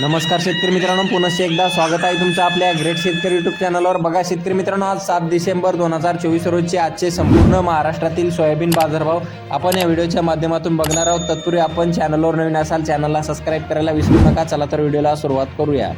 नमस्कार शेतकरी मित्रांनो पुनश्च एकदा स्वागत आहे तुमचं आपल्या ग्रेट शेतकरी युट्यूब चॅनलवर बघा शेतकरी मित्रांनो आज सात डिसेंबर दोन हजार चोवीस रोजचे आजचे संपूर्ण महाराष्ट्रातील सोयाबीन बाजारभाव आपण या व्हिडिओच्या माध्यमातून बघणार आहोत. तत्पूर्वी आपण चॅनलवर नवीन असाल चॅनलला सबस्क्राईब करायला विसरू नका. चला तर व्हिडिओला सुरुवात करूया.